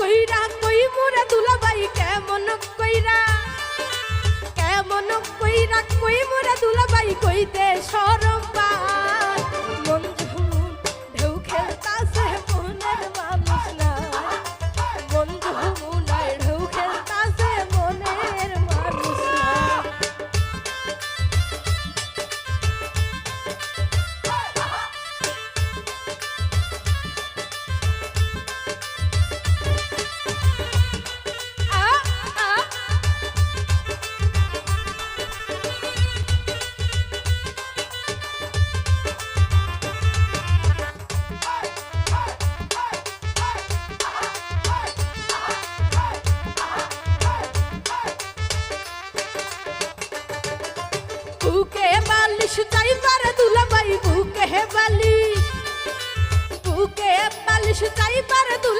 কইরা কই মোরা দুলাবাই কেমন কইরা? কেমন কইরা কই মোরা দুলাবাই কইতে সরম বুকে বালিশ চাই পারে দুলা ভাই বুকে বালিশ। বুকে বালিশ চাই পারে দুলা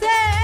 José!